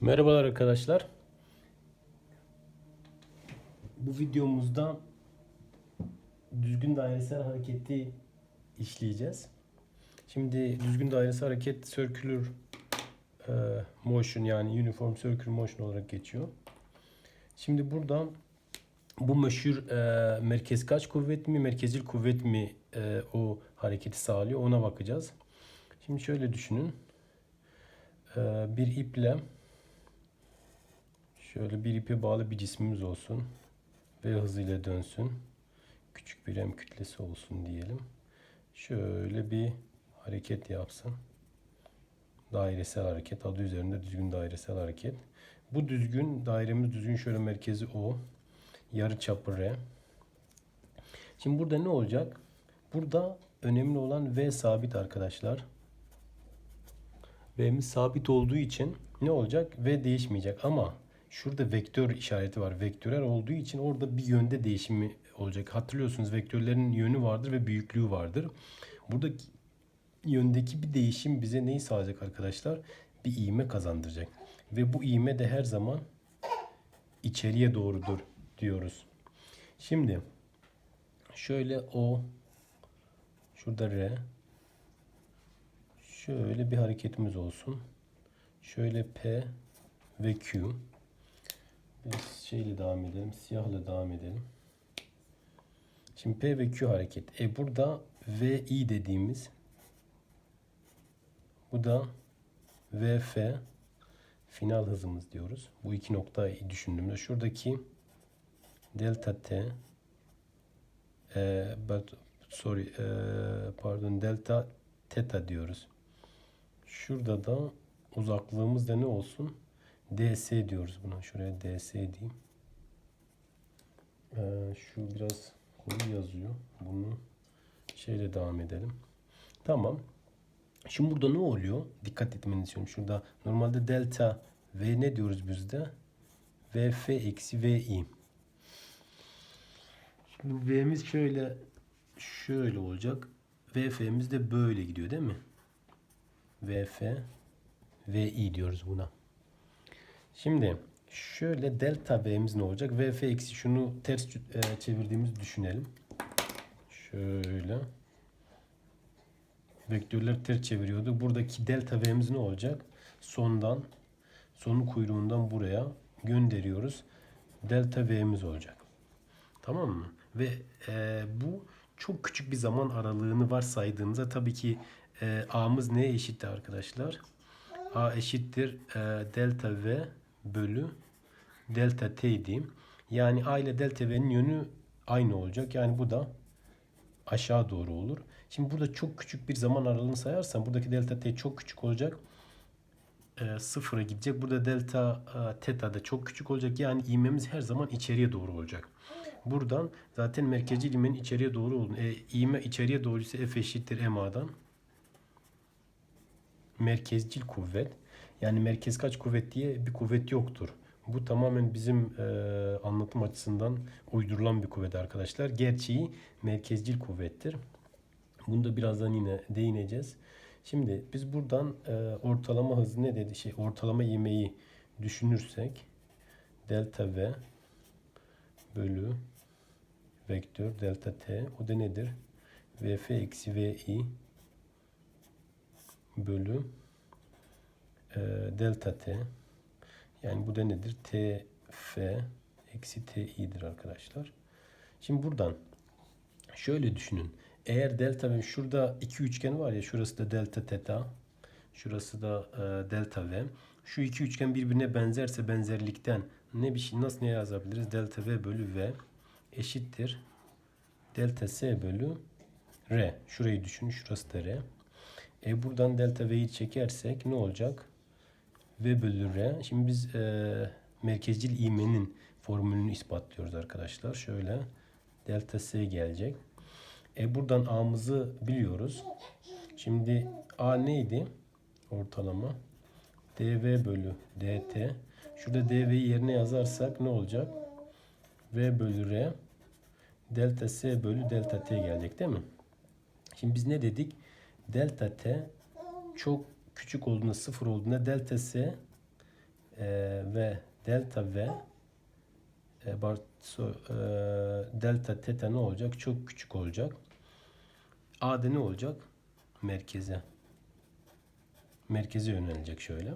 Merhabalar arkadaşlar. Bu videomuzda düzgün dairesel hareketi işleyeceğiz. Şimdi düzgün dairesel hareket circular e, motion yani uniform circular motion olarak geçiyor. Şimdi burada bu meşhur e, merkez kaç kuvvet mi, merkezil kuvvet mi e, o hareketi sağlıyor ona bakacağız. Şimdi şöyle düşünün. E, bir iple Şöyle bir ipe bağlı bir cismimiz olsun. V hızıyla dönsün. Küçük bir m kütlesi olsun diyelim. Şöyle bir hareket yapsın. Dairesel hareket. Adı üzerinde düzgün dairesel hareket. Bu düzgün dairemiz düzgün şöyle merkezi O. Yarı çapı R. Şimdi burada ne olacak? Burada önemli olan V sabit arkadaşlar. V'miz sabit olduğu için ne olacak? V değişmeyecek ama Şurada vektör işareti var. Vektörel olduğu için orada bir yönde değişimi olacak. Hatırlıyorsunuz vektörlerin yönü vardır ve büyüklüğü vardır. Buradaki yöndeki bir değişim bize neyi sağlayacak arkadaşlar? Bir iğme kazandıracak. Ve bu iğme de her zaman içeriye doğrudur diyoruz. Şimdi şöyle O şurada R şöyle bir hareketimiz olsun. Şöyle P ve Q. Biz şeyle devam edelim. Siyahla devam edelim. Şimdi P ve Q hareket. E burada V I dediğimiz bu da VF final hızımız diyoruz. Bu iki noktayı düşündüğümde şuradaki delta T e, but, sorry e, pardon delta teta diyoruz. Şurada da uzaklığımız da ne olsun? DS diyoruz buna. Şuraya DS diyeyim. Ee, şu biraz koyu yazıyor. Bunu şeyle devam edelim. Tamam. Şimdi burada ne oluyor? Dikkat etmenizi istiyorum. Şurada normalde delta V ne diyoruz bizde? VF eksi VI. Şimdi V'miz şöyle şöyle olacak. VF'miz de böyle gidiyor değil mi? VF VI diyoruz buna. Şimdi şöyle delta V'miz ne olacak? VF şunu ters e, çevirdiğimizi düşünelim. Şöyle. Vektörler ters çeviriyordu. Buradaki delta V'miz ne olacak? Sondan, sonu kuyruğundan buraya gönderiyoruz. Delta V'miz olacak. Tamam mı? Ve e, bu çok küçük bir zaman aralığını varsaydığınızda tabii ki e, A'mız neye eşitti arkadaşlar? A eşittir e, delta V bölü delta t diyeyim. Yani a ile delta v'nin yönü aynı olacak. Yani bu da aşağı doğru olur. Şimdi burada çok küçük bir zaman aralığını sayarsan buradaki delta t çok küçük olacak. E, sıfıra gidecek. Burada delta e, teta da çok küçük olacak. Yani ivmemiz her zaman içeriye doğru olacak. Buradan zaten merkezi ivmenin içeriye doğru olduğunu. E, ivme içeriye doğru ise F eşittir MA'dan. Merkezcil kuvvet. Yani merkez kaç kuvvet diye bir kuvvet yoktur. Bu tamamen bizim e, anlatım açısından uydurulan bir kuvvet arkadaşlar. Gerçeği merkezcil kuvvettir. Bunu da birazdan yine değineceğiz. Şimdi biz buradan e, ortalama hızı ne dedi? Şey ortalama yemeği düşünürsek delta v bölü vektör delta t o da nedir? vf eksi vi bölü e, delta t yani bu da nedir? t f eksi t i'dir arkadaşlar. Şimdi buradan şöyle düşünün. Eğer delta v şurada iki üçgen var ya şurası da delta teta şurası da e, delta v. Şu iki üçgen birbirine benzerse benzerlikten ne bir şey nasıl ne yazabiliriz? Delta v bölü v eşittir. Delta s bölü r. Şurayı düşün. Şurası da r. E buradan delta v'yi çekersek ne olacak? V bölü R. Şimdi biz e, merkezcil ivmenin formülünü ispatlıyoruz arkadaşlar. Şöyle delta S gelecek. E buradan A'mızı biliyoruz. Şimdi A neydi? Ortalama. dV bölü dt. Şurada dv'yi yerine yazarsak ne olacak? V bölü R delta S bölü delta T gelecek değil mi? Şimdi biz ne dedik? Delta T çok küçük olduğunda sıfır olduğunda delta S e, ve delta v e, bar, so, e, delta teta ne olacak? Çok küçük olacak. A'da ne olacak? Merkeze. Merkeze yönelecek şöyle.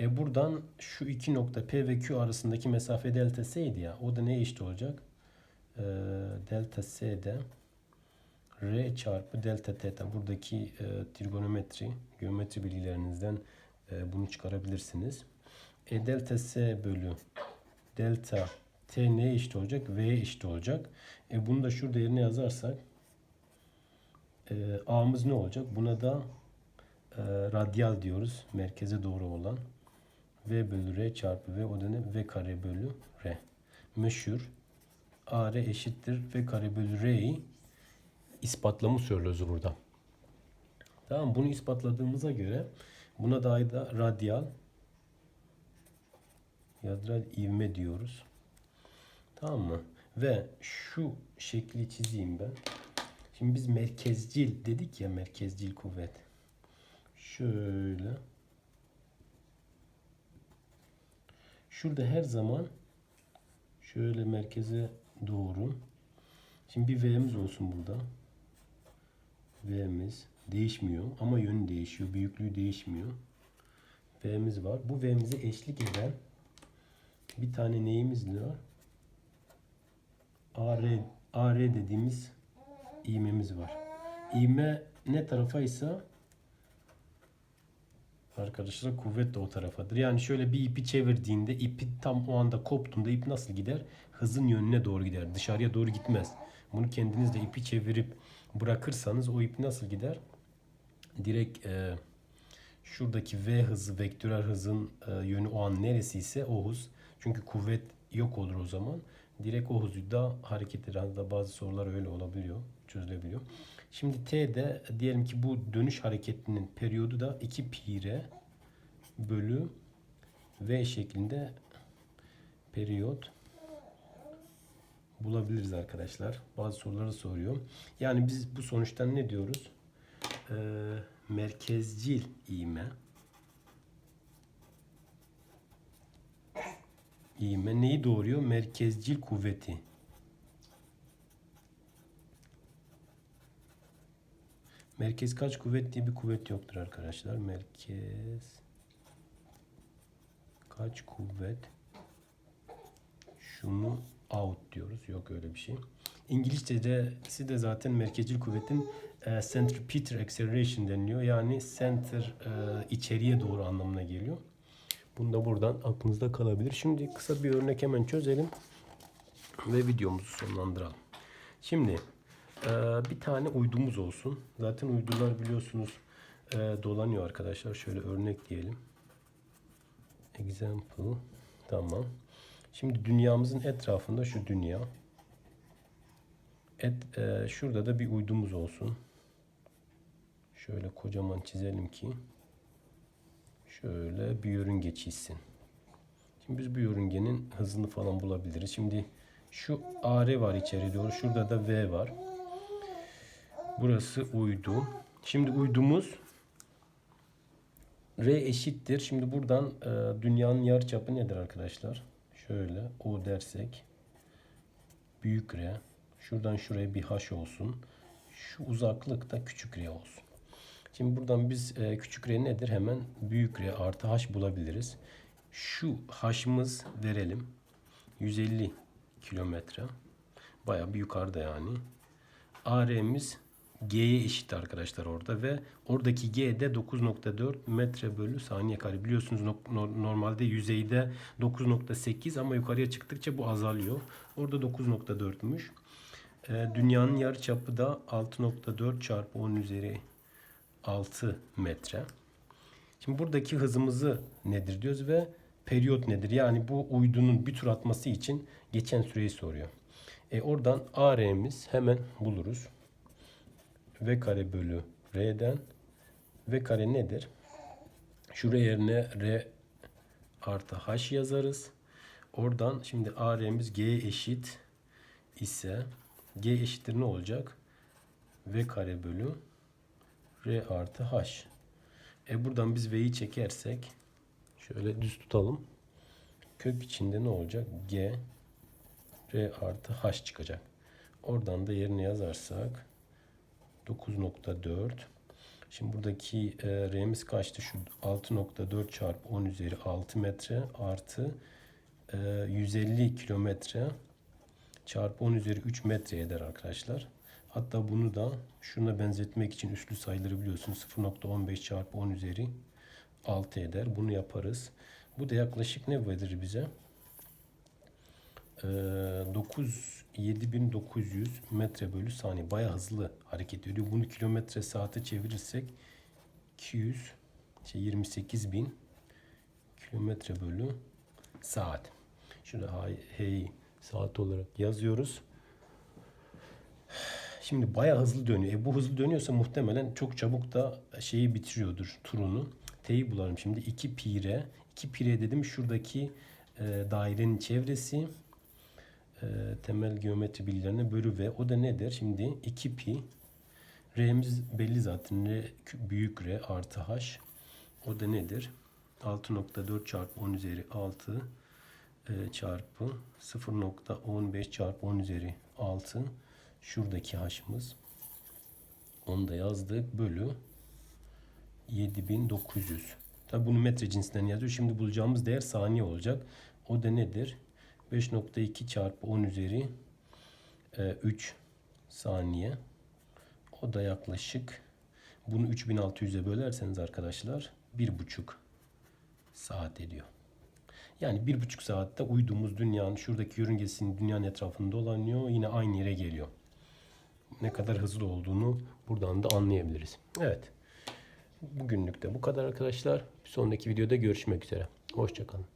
E buradan şu iki nokta P ve Q arasındaki mesafe delta S'ydi ya. O da neye eşit olacak? E, delta S'de R çarpı delta teta. Buradaki e, trigonometri, geometri bilgilerinizden e, bunu çıkarabilirsiniz. E delta S bölü delta T neye eşit olacak? V'ye eşit olacak. E bunu da şurada yerine yazarsak e, A'mız ne olacak? Buna da e, radyal diyoruz. Merkeze doğru olan. V bölü R çarpı V o da ne? V kare bölü R. Meşhur AR eşittir V kare bölü R'yi ispatlamış söylüyoruz burada. Tamam bunu ispatladığımıza göre buna da da radyal yadral ivme diyoruz. Tamam mı? Ve şu şekli çizeyim ben. Şimdi biz merkezcil dedik ya merkezcil kuvvet. Şöyle. Şurada her zaman şöyle merkeze doğru. Şimdi bir V'miz olsun burada. V'miz değişmiyor ama yönü değişiyor. Büyüklüğü değişmiyor. V'miz var. Bu V'mize eşlik eden bir tane neyimiz var? AR, AR dediğimiz iğmemiz var. İğme ne tarafaysa arkadaşlar kuvvet de o tarafadır. Yani şöyle bir ipi çevirdiğinde ipi tam o anda koptuğunda ip nasıl gider? Hızın yönüne doğru gider. Dışarıya doğru gitmez. Bunu kendiniz de ipi çevirip bırakırsanız o ip nasıl gider? Direkt e, şuradaki v hızı, vektörel hızın e, yönü o an neresi ise o hız. Çünkü kuvvet yok olur o zaman. Direkt o hızda hareket eder. Hatta bazı sorular öyle olabiliyor, çözülebiliyor. Şimdi T'de diyelim ki bu dönüş hareketinin periyodu da 2 pi r bölü v şeklinde periyot bulabiliriz arkadaşlar. Bazı soruları soruyor. Yani biz bu sonuçtan ne diyoruz? Ee, merkezcil iğme iğme neyi doğuruyor? Merkezcil kuvveti. Merkez kaç kuvvet diye bir kuvvet yoktur arkadaşlar. Merkez kaç kuvvet şunu out diyoruz. Yok öyle bir şey. İngilizce'si de zaten merkezcil kuvvetin e, centripetal acceleration deniliyor. Yani center e, içeriye doğru anlamına geliyor. Bunu da buradan aklınızda kalabilir. Şimdi kısa bir örnek hemen çözelim ve videomuzu sonlandıralım. Şimdi e, bir tane uydumuz olsun. Zaten uydular biliyorsunuz e, dolanıyor arkadaşlar. Şöyle örnek diyelim. Example. Tamam. Şimdi dünyamızın etrafında şu dünya. Et, e, şurada da bir uydumuz olsun. Şöyle kocaman çizelim ki şöyle bir yörünge çizsin. Şimdi biz bu yörüngenin hızını falan bulabiliriz. Şimdi şu AR var içeri doğru. Şurada da V var. Burası uydu. Şimdi uydumuz R eşittir. Şimdi buradan e, dünyanın yarıçapı nedir arkadaşlar? Şöyle O dersek büyük R. Şuradan şuraya bir H olsun. Şu uzaklık da küçük R olsun. Şimdi buradan biz e, küçük R nedir? Hemen büyük R artı H bulabiliriz. Şu H'ımız verelim. 150 kilometre. Baya bir yukarıda yani. AR'miz G'ye eşit arkadaşlar orada ve oradaki G de 9.4 metre bölü saniye kare. Biliyorsunuz normalde yüzeyde 9.8 ama yukarıya çıktıkça bu azalıyor. Orada 9.4'müş. E, dünyanın yarıçapı da 6.4 çarpı 10 üzeri 6 metre. Şimdi buradaki hızımızı nedir diyoruz ve periyot nedir? Yani bu uydunun bir tur atması için geçen süreyi soruyor. E oradan AR'miz hemen buluruz. V kare bölü R'den V kare nedir? Şuraya yerine R artı H yazarız. Oradan şimdi AR'miz G eşit ise G eşittir ne olacak? V kare bölü R artı H. E buradan biz V'yi çekersek Şöyle düz tutalım. Kök içinde ne olacak? G R artı H çıkacak. Oradan da yerine yazarsak 9.4 Şimdi buradaki e, R'miz kaçtı? Şu 6.4 çarpı 10 üzeri 6 metre artı e, 150 kilometre çarpı 10 üzeri 3 metre eder arkadaşlar. Hatta bunu da şuna benzetmek için üslü sayıları biliyorsunuz 0.15 çarpı 10 üzeri 6 eder. Bunu yaparız. Bu da yaklaşık ne verir bize? Ee, 9 7900 metre bölü saniye. Baya hızlı hareket ediyor. Bunu kilometre saate çevirirsek 200 şey 28 bin kilometre bölü saat. Şurada hey saat olarak yazıyoruz. Şimdi bayağı hızlı dönüyor. E bu hızlı dönüyorsa muhtemelen çok çabuk da şeyi bitiriyordur turunu. T'yi bulalım şimdi. 2 pi r. 2 pi r dedim şuradaki e, dairenin çevresi e, temel geometri bilgilerine bölü v. O da nedir? Şimdi 2 pi R'miz belli zaten. R büyük R artı H. O da nedir? 6.4 çarpı 10 üzeri 6 e, çarpı 0.15 çarpı 10 üzeri 6 şuradaki H'ımız onu da yazdık bölü 7900 Tabi bunu metre cinsinden yazıyor. Şimdi bulacağımız değer saniye olacak. O da nedir? 5.2 çarpı 10 üzeri e, 3 saniye. O da yaklaşık bunu 3600'e bölerseniz arkadaşlar 1,5 saat ediyor. Yani bir buçuk saatte uyduğumuz dünyanın şuradaki yörüngesinin dünyanın etrafında dolanıyor. Yine aynı yere geliyor. Ne kadar hızlı olduğunu buradan da anlayabiliriz. Evet. Bugünlük de bu kadar arkadaşlar. Bir sonraki videoda görüşmek üzere. Hoşçakalın.